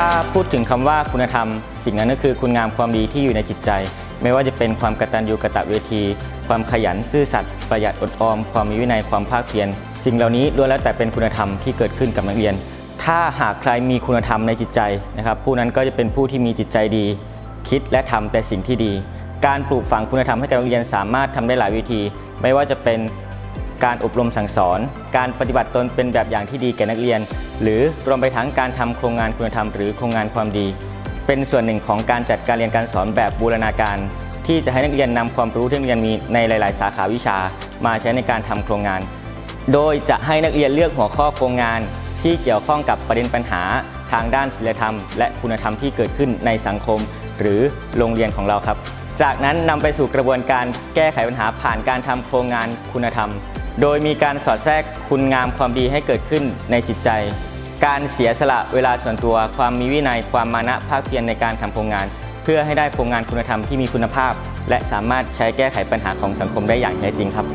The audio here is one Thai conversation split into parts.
ถ้าพูดถึงคำว่าคุณธรรม สิ่งนั้นก็คือคุณงามความดีที่อยู่ในจิตใจ ไม่ว่าจะเป็นความกตัญญูกะตะเวที ความขยันซื่อสัตย์ประหยัดอดออม ความมีวินัยความภาคเพียรสิ่งเหล่านี้ล้วนแล้วแต่เป็นคุณธรรมที่เกิดขึ้นกับนักเรียน ถ้าหากใครมีคุณธรรมในจิตใจนะครับผู้นั้นก็จะเป็นผู้ที่มีจิตใจดี คิดและทำแต่สิ่งที่ดี การปลูกฝังคุณธรรมให้กับนักเรียนสามารถทำได้หลายวิธี ไม่ว่าจะเป็น การอบรมสั่งสอน การปฏิบัติตนเป็นแบบอย่างที่ดีแก่นักเรียน หรือรวมไปทั้งการทำโครงงานคุณธรรมหรือโครงงานความดี เป็นส่วนหนึ่งของการจัดการเรียนการสอนแบบบูรณาการ ที่จะให้นักเรียนนำความรู้ที่นักเรียนมีในหลาย ๆ สาขาวิชา มาใช้ในการทำโครงงาน โดยจะให้นักเรียนเลือกหัวข้อโครงงาน ที่เกี่ยวข้องกับประเด็นปัญหา ทางด้านศีลธรรม และคุณธรรมที่เกิดขึ้นในสังคม หรือโรงเรียนของเราครับ จากนั้นนำไปสู่กระบวนการแก้ไขปัญหาผ่านการทำโครงงานคุณธรรม โดยมีการสอดแทรกคุณงามความดีให้เกิดขึ้นในจิตใจ การเสียสละเวลาส่วนตัว ความมีวินัย ความมานะภาคเพียรในการทำโครงงาน เพื่อให้ได้โครงงานคุณธรรมที่มีคุณภาพ และสามารถใช้แก้ไขปัญหาของสังคมได้อย่างแท้จริงครับ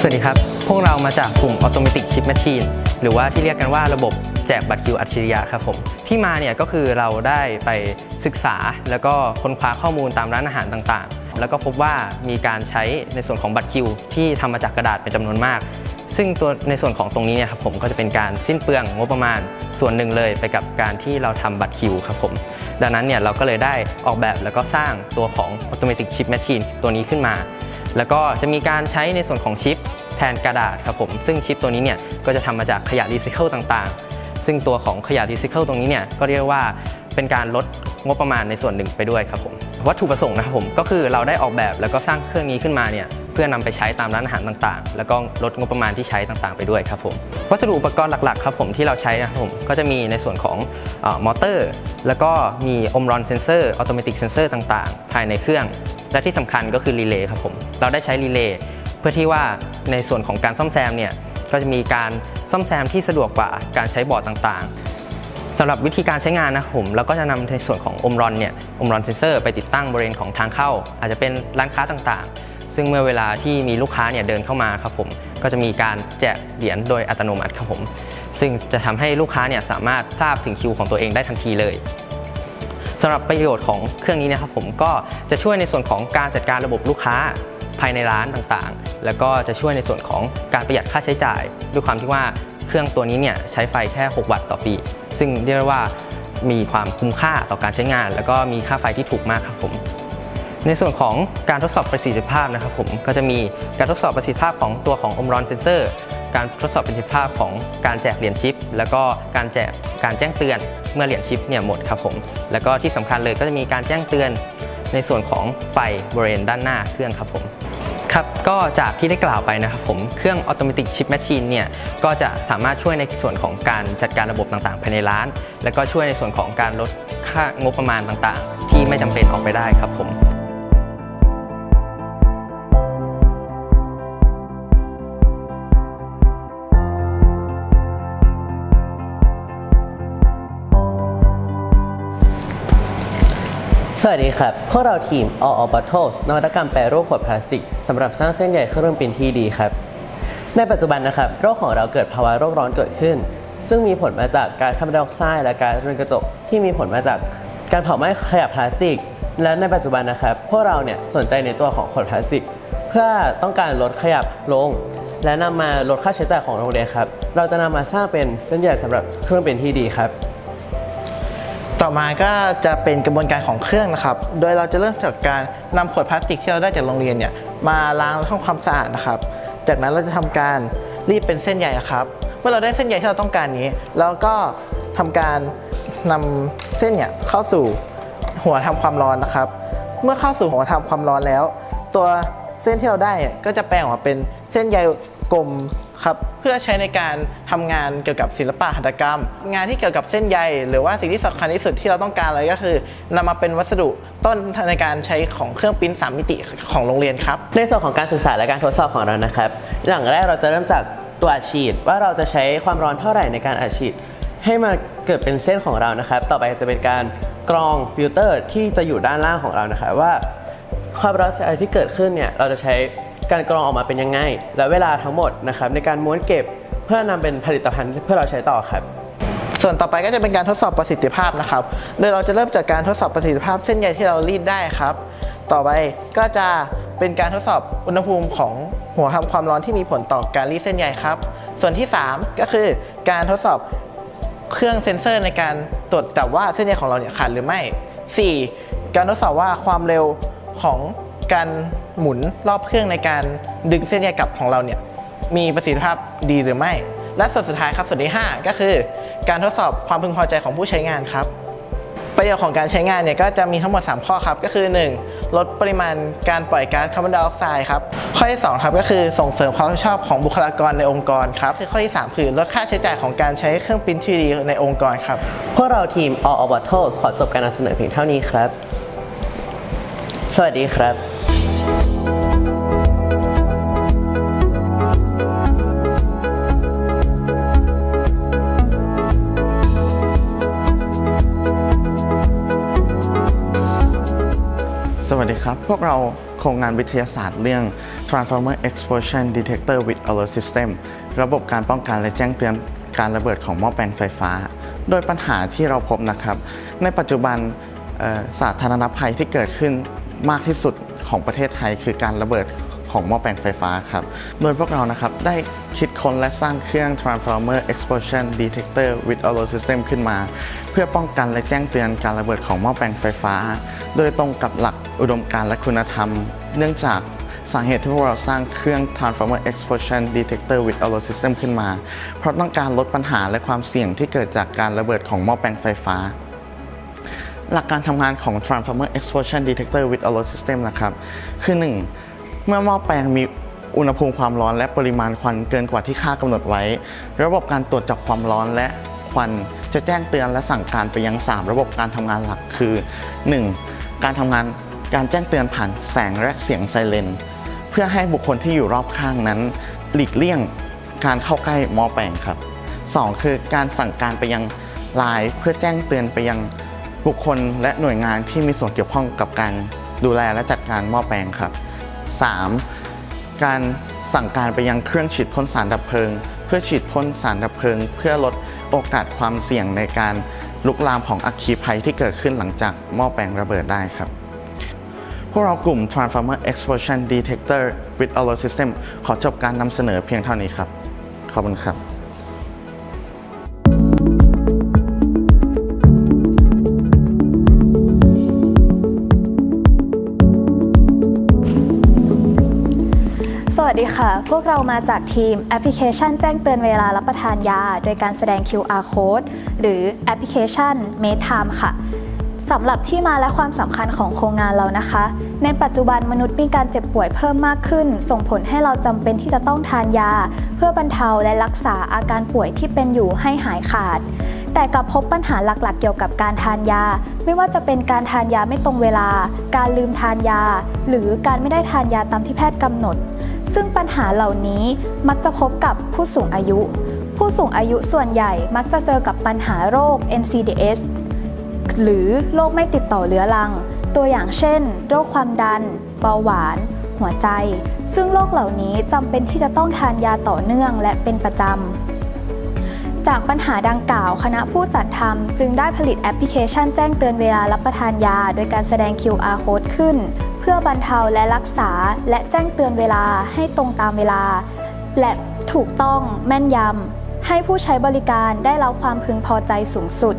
สวัสดีครับ พวกเรามาจากกลุ่ม Automatic Chip Machine หรือว่าที่เรียกกันว่าระบบแจกบัตรคิวอัจฉริยะครับผมที่มาเนี่ยก็คือเราได้ไปศึกษาแล้วก็ค้นคว้าข้อมูลตามร้านอาหารต่างๆ แล้วก็พบว่ามีการใช้ในส่วนของบัตรคิว ที่ทำมาจากกระดาษเป็นจำนวนมาก ซึ่งตัวในส่วนของตรงนี้เนี่ยครับผมก็จะเป็นการสิ้นเปลืองงบประมาณส่วนหนึ่งเลยไปกับการที่เราทำบัตรคิวครับผมดังนั้นเนี่ยเราก็เลยได้ออกแบบแล้วก็สร้างตัวของ Automatic Chip Machine ตัวนี้ขึ้นมา แล้วก็จะมีการใช้ในส่วนของชิป แทนกระดาษครับผมซึ่งชิปตัวนี้เนี่ยก็จะทำมาจากขยะรีไซเคิลต่างๆ ซึ่งตัวของขยะรีไซเคิลตรงนี้เนี่ยก็เรียกว่าเป็นการลดงบประมาณในส่วนหนึ่งไปด้วยครับผมวัตถุประสงค์นะครับผมก็คือเราได้ออกแบบแล้วก็สร้างเครื่องนี้ขึ้นมาเนี่ยเพื่อนำไปใช้ตามร้านอาหารต่างๆ แล้วก็ลดงบประมาณที่ใช้ต่างๆ ไปด้วยครับผมวัสดุอุปกรณ์หลักๆครับผมที่เราใช้นะครับผมก็จะมีในส่วนของอมอเตอร์ แล้วก็มีอมรอนเซนเซอร์ออโตเมติกเซนเซอร์ต่างๆ ภายในเครื่อง และที่สำคัญก็คือรีเลย์ครับผมเราได้ใช้รีเลย์ พื่อที่ว่าในส่วนของการซ่อมแซมเนี่ยก็จะมีการซ่อมแซมที่สะดวกกว่าการใช้บอร์ดต่างๆสำหรับวิธีการใช้งานนะผมเราก็จะนำในส่วนของอมรอนเนี่ยอมรอนเซนเซอร์ไปติดตั้งบริเวณของทางเข้า อาจจะเป็นร้านค้าต่างๆ ซึ่งเมื่อเวลาที่มีลูกค้าเนี่ยเดินเข้ามาครับผมก็จะมีการแจกเหรียญโดยอัตโนมัติครับผมซึ่งจะทำให้ลูกค้าเนี่ยสามารถทราบถึงคิวของตัวเองได้ทันทีเลยสำหรับประโยชน์ของเครื่องนี้นะครับผมก็จะช่วยในส่วนของการจัดการระบบลูกค้า ภายในร้านต่างๆ แล้วก็จะช่วยในส่วนของการประหยัดค่าใช้จ่าย ด้วยความที่ว่าเครื่องตัวนี้เนี่ยใช้ไฟแค่ 6 วัตต์ต่อปี ซึ่งเรียกว่ามีความคุ้มค่าต่อการใช้งาน แล้วก็มีค่าไฟที่ถูกมากครับผม ในส่วนของการทดสอบประสิทธิภาพนะครับผมก็จะมีการทดสอบประสิทธิภาพของตัวของอมรอนเซนเซอร์การทดสอบประสิทธิภาพของการแจกเหรียญชิป แล้วก็การแจกการแจ้งเตือนเมื่อเหรียญชิปเนี่ยหมดครับผม แล้วก็ที่สำคัญเลยก็จะมีการแจ้งเตือนในส่วนของไฟบริเวณด้านหน้าเครื่องครับผม ครับก็จากที่ได้กล่าวไปนะครับผมเครื่องออโตเมติกชิปแมชชีนเนี่ยก็จะสามารถช่วยในส่วนของการจัดการระบบต่างๆ ภายในร้าน แล้วก็ช่วยในส่วนของการลดค่างบประมาณต่างๆ ที่ไม่จำเป็นออกไปได้ครับผม สวัสดีครับ พวกเราทีม All o b a t t l e s นวัตกรรมแปรรูปขวดพลาสติกสำหรับสร้างเส้นใยเครื่องบินที่ดีครับ ในปัจจุบันนะครับ โรคของเราเกิดภาวะโรคร้อนเกิดขึ้น ซึ่งมีผลมาจากการคาร์บอนไดออกไซด์และการเรือนกระจกที่มีผลมาจากการเผาไหม้ขยะพลาสติก และในปัจจุบันนะครับ พวกเราเนี่ยสนใจในตัวของขวดพลาสติก เพื่อต้องการลดขยะลง และนำมาลดค่าใช้จ่ายของโรงเรียนครับ เราจะนำมาสร้างเป็นเส้นใยสำหรับเครื่องบินที่ดีครับ ต่อมาก็จะเป็นกระบวนการของเครื่องนะครับ โดยเราจะเริ่มจากการนำขวดพลาสติกที่เราได้จากโรงเรียนเนี่ยมาล้างและทำความสะอาดนะครับ จากนั้นเราจะทำการรีดเป็นเส้นใยนะครับเมื่อเราได้เส้นใยที่เราต้องการนี้เราก็ทำการนำเส้นเนี่ยเข้าสู่หัวทำความร้อนนะครับ เมื่อเข้าสู่หัวทำความร้อนแล้ว ตัวเส้นที่เราได้ก็จะแปลงออกมาเป็นเส้นใยกลม ครับเพื่อใช้ในการทำงานเกี่ยวกับศิลปะหัตถกรรม งานที่เกี่ยวกับเส้นใย หรือว่าสิ่งที่สำคัญที่สุดที่เราต้องการเลยก็คือนำมาเป็นวัสดุต้นในการใช้ของเครื่องปริ้นสามมิติของโรงเรียนครับในส่วนของการศึกษาและการทดสอบของเรานะครับอย่างแรกเราจะเริ่มจากตัวอัดฉีดว่าเราจะใช้ความร้อนเท่าไหร่ในการอัดฉีดให้มาเกิดเป็นเส้นของเรานะครับ ต่อไปจะเป็นการกรองฟิลเตอร์ที่จะอยู่ด้านล่างของเรานะครับว่าความร้อนเสียที่เกิดขึ้นเนี่ยเราจะใช้ การกรองออกมาเป็นยังไง และเวลาทั้งหมดนะครับในการม้วนเก็บเพื่อนำเป็นผลิตภัณฑ์เพื่อเราใช้ต่อครับ ส่วนต่อไปก็จะเป็นการทดสอบประสิทธิภาพนะครับ โดยเราจะเริ่มจากการทดสอบประสิทธิภาพเส้นใยที่เรารีดได้ครับ ต่อไปก็จะเป็นการทดสอบอุณหภูมิของหัวทำความร้อนที่มีผลต่อการรีดเส้นใยครับ ส่วนที่ 3 ก็คือการทดสอบเครื่องเซ็นเซอร์ในการตรวจจับว่าเส้นใยของเราเนี่ยขาดหรือไม่ 4. การทดสอบว่าความเร็วของ การหมุนรอบเครื่องในการดึงเส้นใยกลับของเราเนี่ยมีประสิทธิภาพดีหรือไม่ และส่วนสุดท้ายครับส่วนที่ 5 ก็คือ การทดสอบความพึงพอใจของผู้ใช้งานครับ ประโยชน์ของการใช้งานเนี่ยก็จะมีทั้งหมด 3 ข้อครับ ก็คือ 1. ลดปริมาณการปล่อยก๊าซคาร์บอนไดออกไซด์ครับ ข้อที่ 2 ครับก็คือส่งเสริมความรับผิดชอบของบุคลากรในองค์กรครับคือข้อที่ 3 คือลดค่าใช้จ่ายของการใช้เครื่องปริ้นทีดีในองค์กรครับพวกเราทีม All o b a t o s ขอจบการนำเสนอเพียงเท่านี้ครับ สวัสดีครับ ครับ พวกเราโครงงานวิทยาศาสตร์เรื่อง Transformer Explosion Detector with Alert System ระบบการป้องกันและแจ้งเตือนการระเบิดของหม้อแปลงไฟฟ้า โดยปัญหาที่เราพบนะครับ ในปัจจุบันสาธารณภัยที่เกิดขึ้นมากที่สุดของประเทศไทย คือการระเบิด ของหม้อแปลงไฟฟ้าครับ โดยพวกเรานะครับได้คิดค้นและสร้างเครื่อง Transformer Explosion Detector with Alert System ขึ้นมา เพื่อป้องกันและแจ้งเตือนการระเบิดของหม้อแปลงไฟฟ้า โดยตรงกับหลักอุดมการณ์และคุณธรรม เนื่องจากสาเหตุที่พวกเราสร้างเครื่อง Transformer Explosion Detector with Alert System ขึ้นมา เพราะต้องการลดปัญหาและความเสี่ยงที่เกิดจากการระเบิดของหม้อแปลงไฟฟ้า หลักการทำงานของ Transformer Explosion Detector with Alert System นะครับ คือ 1. เมื่อหม้อแปลงมีอุณหภูมิความร้อนและปริมาณควันเกินกว่าที่ค่ากำหนดไว้ ระบบการตรวจจับความร้อนและควันจะแจ้งเตือนและสั่งการไปยัง 3 ระบบการทำงานหลักคือ 1. การทำงานการแจ้งเตือนผ่านแสงและเสียงไซเรนเพื่อให้บุคคลที่อยู่รอบข้างนั้น หลีกเลี่ยงการเข้าใกล้หม้อแปลงครับ 2. คือการสั่งการไปยังไลน์เพื่อแจ้งเตือนไปยังบุคคลและหน่วยงานที่มีส่วนเกี่ยวข้องกับการดูแลและจัดการหม้อแปลงครับ 3. การสั่งการไปยังเครื่องฉีดพ่นสารดับเพลิง เพื่อฉีดพ่นสารดับเพลิง เพื่อลดโอกาสความเสี่ยงในการลุกลามของอัคคีภัยที่เกิดขึ้นหลังจากหม้อแปลงระเบิดได้ครับ พวกเรากลุ่ม Transformer Explosion Detector with Alert System ขอจบการนำเสนอเพียงเท่านี้ครับ ขอบคุณครับ ดีค่ะ พวกเรามาจากทีมแอปพลิเคชันแจ้งเตือนเวลารับประทานยา โดยการแสดง QR code หรือแอปพลิเคชัน MedTime ค่ะสำหรับที่มาและความสำคัญของโครงงานเรานะคะ ในปัจจุบันมนุษย์มีการเจ็บป่วยเพิ่มมากขึ้น ส่งผลให้เราจำเป็นที่จะต้องทานยา เพื่อบรรเทาและรักษาอาการป่วยที่เป็นอยู่ให้หายขาด แต่กลับพบปัญหาหลักๆ เกี่ยวกับการทานยา ไม่ว่าจะเป็นการทานยาไม่ตรงเวลา การลืมทานยา หรือการไม่ได้ทานยาตามที่แพทย์กำหนด ซึ่งปัญหาเหล่านี้มักจะพบกับผู้สูงอายุ ผู้สูงอายุส่วนใหญ่มักจะเจอกับปัญหาโรค NCDs หรือโรคไม่ติดต่อเรื้อรัง ตัวอย่างเช่น โรคความดัน เบาหวาน หัวใจ ซึ่งโรคเหล่านี้จำเป็นที่จะต้องทานยาต่อเนื่องและเป็นประจำ จากปัญหาดังกล่าว คณะผู้จัดทำจึงได้ผลิตแอปพลิเคชันแจ้งเตือนเวลารับประทานยา โดยการแสดง QR code ขึ้น เพื่อบรรเทาและรักษา และแจ้งเตือนเวลาให้ตรงตามเวลา และถูกต้องแม่นยำให้ผู้ใช้บริการได้รับความพึงพอใจสูงสุด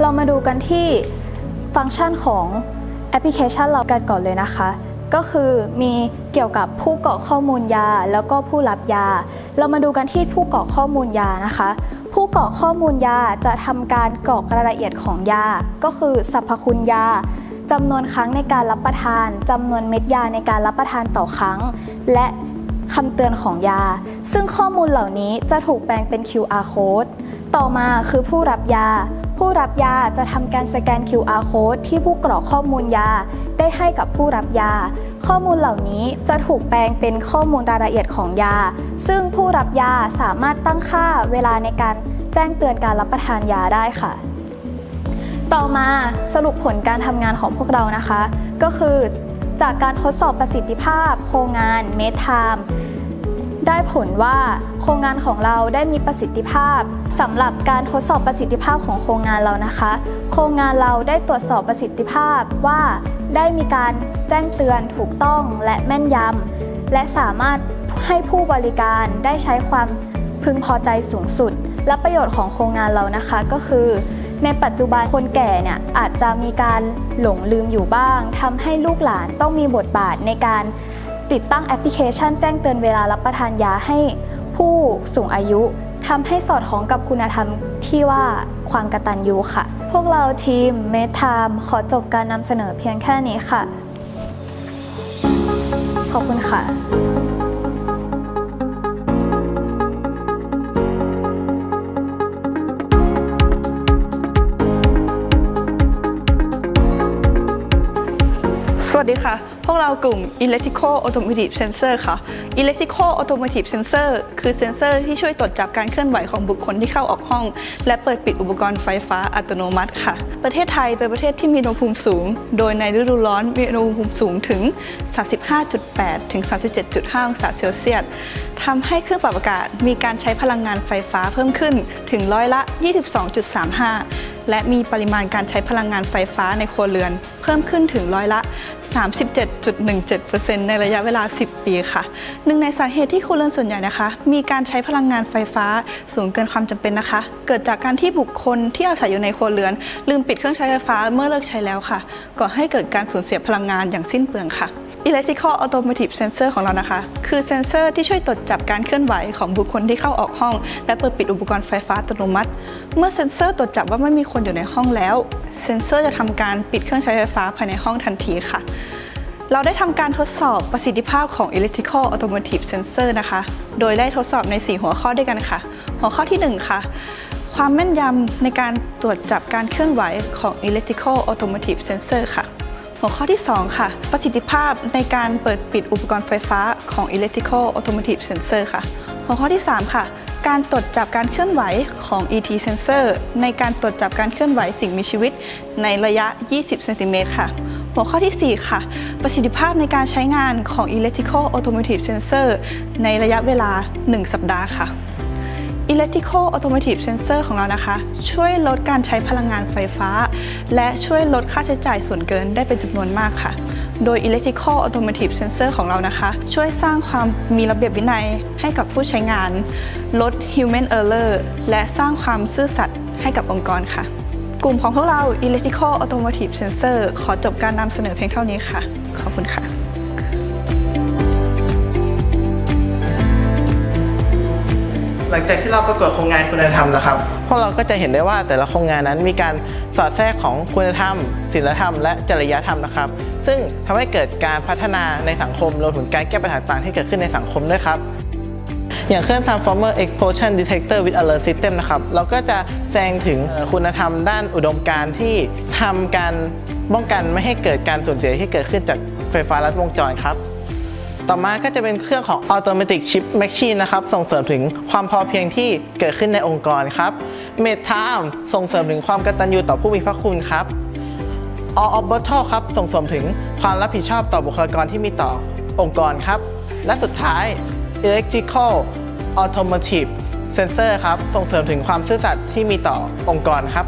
เรามาดูกันที่ฟังก์ชันของแอปพลิเคชันเรากันก่อนเลยนะคะ ก็คือมีเกี่ยวกับผู้กรอกข้อมูลยา แล้วก็ผู้รับยา เรามาดูกันที่ผู้กรอกข้อมูลยานะคะ ผู้กรอกข้อมูลยาจะทำการกรอกรายละเอียดของยา ก็คือสรรพคุณยาจำนวนครั้งในการรับประทานจำนวนเม็ดยาในการรับประทานต่อครั้ง และคำเตือนของยา ซึ่งข้อมูลเหล่านี้จะถูกแปลงเป็น QR code ต่อมาคือผู้รับยา ผู้รับยาจะทำการสแกน QR code ที่ผู้กรอกข้อมูลยา ได้ให้กับผู้รับยา ข้อมูลเหล่านี้จะถูกแปลงเป็นข้อมูลรายละเอียดของยา ซึ่งผู้รับยาสามารถตั้งค่าเวลาในการแจ้งเตือนการรับประทานยาได้ค่ะ ต่อมาสรุปผลการทำงานของพวกเรานะคะ ก็คือจากการทดสอบประสิทธิภาพ โครงงานเมทามได้ผลว่าโครงงานของเราได้มีประสิทธิภาพ สำหรับการทดสอบประสิทธิภาพของโครงงานเรานะคะ โครงงานเราได้ตรวจสอบประสิทธิภาพว่า ได้มีการแจ้งเตือนถูกต้องและแม่นยำและสามารถให้ผู้บริการได้ใช้ความพึงพอใจสูงสุด และประโยชน์ของโครงงานเรานะคะก็คือ ในปัจจุบันคนแก่เนี่ยอาจจะมีการหลงลืมอยู่บ้างทำให้ลูกหลานต้องมีบทบาทในการติดตั้งแอปพลิเคชันแจ้งเตือนเวลารับประทานยาให้ผู้สูงอายุ ทำให้สอดคล้องกับคุณธรรมที่ว่าความกตัญญูค่ะ พวกเราทีมเมทามขอจบการนำเสนอเพียงแค่นี้ค่ะ ขอบคุณค่ะสวัสดีค่ะ พวกเรากลุ่ม Electrical Automotive Sensor ค่ะ Electrical Automotive Sensor คือเซนเซอร์ที่ช่วยตรวจจับการเคลื่อนไหวของบุคคลที่เข้าออกห้อง และเปิดปิดอุปกรณ์ไฟฟ้าอัตโนมัติค่ะ ประเทศไทยเป็นประเทศที่มีอุณหภูมิสูง โดยในฤดูร้อนมีอุณหภูมิสูงถึง 35.8 ถึง 37.5 องศาเซลเซียสทำให้เครื่องปรับอากาศมีการใช้พลังงานไฟฟ้าเพิ่มขึ้นถึงร้อยละ 22.35 และมีปริมาณการใช้พลังงานไฟฟ้าในครัวเรือน เพิ่มขึ้นถึงร้อยละ 37.17%ในระยะเวลา 10 ปีค่ะ หนึ่งในสาเหตุที่ครัวเรือนส่วนใหญ่นะคะ มีการใช้พลังงานไฟฟ้าสูงเกินความจำเป็นนะคะ เกิดจากการที่บุคคลที่อาศัยอยู่ในครัวเรือน ลืมปิดเครื่องใช้ไฟฟ้าเมื่อเลิกใช้แล้วค่ะก่อให้เกิดการสูญเสียพลังงานอย่างสิ้นเปลืองค่ะ Electrical Automotive Sensor ของเรานะคะ คือเซนเซอร์ที่ช่วยตรวจจับการเคลื่อนไหวของบุคคลที่เข้าออกห้อง และเปิดปิดอุปกรณ์ไฟฟ้าอัตโนมัติ เมื่อเซนเซอร์ตรวจจับว่าไม่มีคนอยู่ในห้องแล้ว เซนเซอร์จะทำการปิดเครื่องใช้ไฟฟ้าภายในห้องทันทีค่ะ เราได้ทำการทดสอบประสิทธิภาพของ Electrical Automotive Sensor นะคะ โดยได้ทดสอบใน 4 หัวข้อด้วยกันค่ะ หัวข้อที่ 1 ค่ะความแม่นยำในการตรวจจับการเคลื่อนไหวของ Electrical Automotive Sensor ค่ะ หัวข้อที่ 2 ค่ะ ประสิทธิภาพในการเปิดปิดอุปกรณ์ไฟฟ้าของ Electrical Automotive Sensor ค่ะ หัวข้อที่ 3 ค่ะ การตรวจจับการเคลื่อนไหวของ ET Sensor ในการตรวจจับการเคลื่อนไหวสิ่งมีชีวิตในระยะ 20เซนติเมตรค่ะหัวข้อทีสี่4 ค่ะ ประสิทธิภาพในการใช้งานของ Electrical Automotive Sensor ในระยะเวลา 1 สัปดาห์ค่ะ Electrical Automotive Sensor ของเรานะคะ ช่วยลดการใช้พลังงานไฟฟ้า และช่วยลดค่าใช้จ่ายส่วนเกินได้เป็นจำนวนมากค่ะ โดย Electrical Automotive Sensor ของเรานะคะ ช่วยสร้างความมีระเบียบวินัยให้กับผู้ใช้งาน ลด Human Error และสร้างความซื่อสัตย์ให้กับองค์กรค่ะ กลุ่มของพวกเรา Electrical Automotive Sensor ขอจบการนำเสนอเพียงเท่านี้ค่ะ ขอบคุณค่ะ ลังจากที่เราประกวดโครงงานคุณธรรมนะครับ พวกเราก็จะเห็นได้ว่าแต่ละโครงงานนั้นมีการสอดแทรกของคุณธรรมศีลธรรม และจริยธรรมนะครับ ซึ่งทำให้เกิดการพัฒนาในสังคมรวมถึงการแก้ปัญหาต่างที่เกิดขึ้นในสังคมด้วยครับอย่างเครื่อง Transformer Explosion Detector with Alert System นะครับ เราก็จะแสดงถึงคุณธรรมด้านอุดมการณ์ที่ทำการป้องกันไม่ให้เกิดการสูญเสียที่เกิดขึ้นจากไฟฟ้าลัดวงจรครับ ต่อมาก็จะเป็นเครื่องของ Automatic Chip Machine นะครับ ส่งเสริมถึงความพอเพียงที่เกิดขึ้นในองค์กรครับ m e d Time ส่งเสริมถึงความกตัญญูต่อผู้มีพระคุณครับ All of Bottle ครับ ส่งเสริมถึงความรับผิดชอบต่อบุคลากรที่มีต่อองค์กรครับ และสุดท้าย Electrical Automotive Sensor ครับ ส่งเสริมถึงความซื่อสัตย์ที่มีต่อองค์กรครับ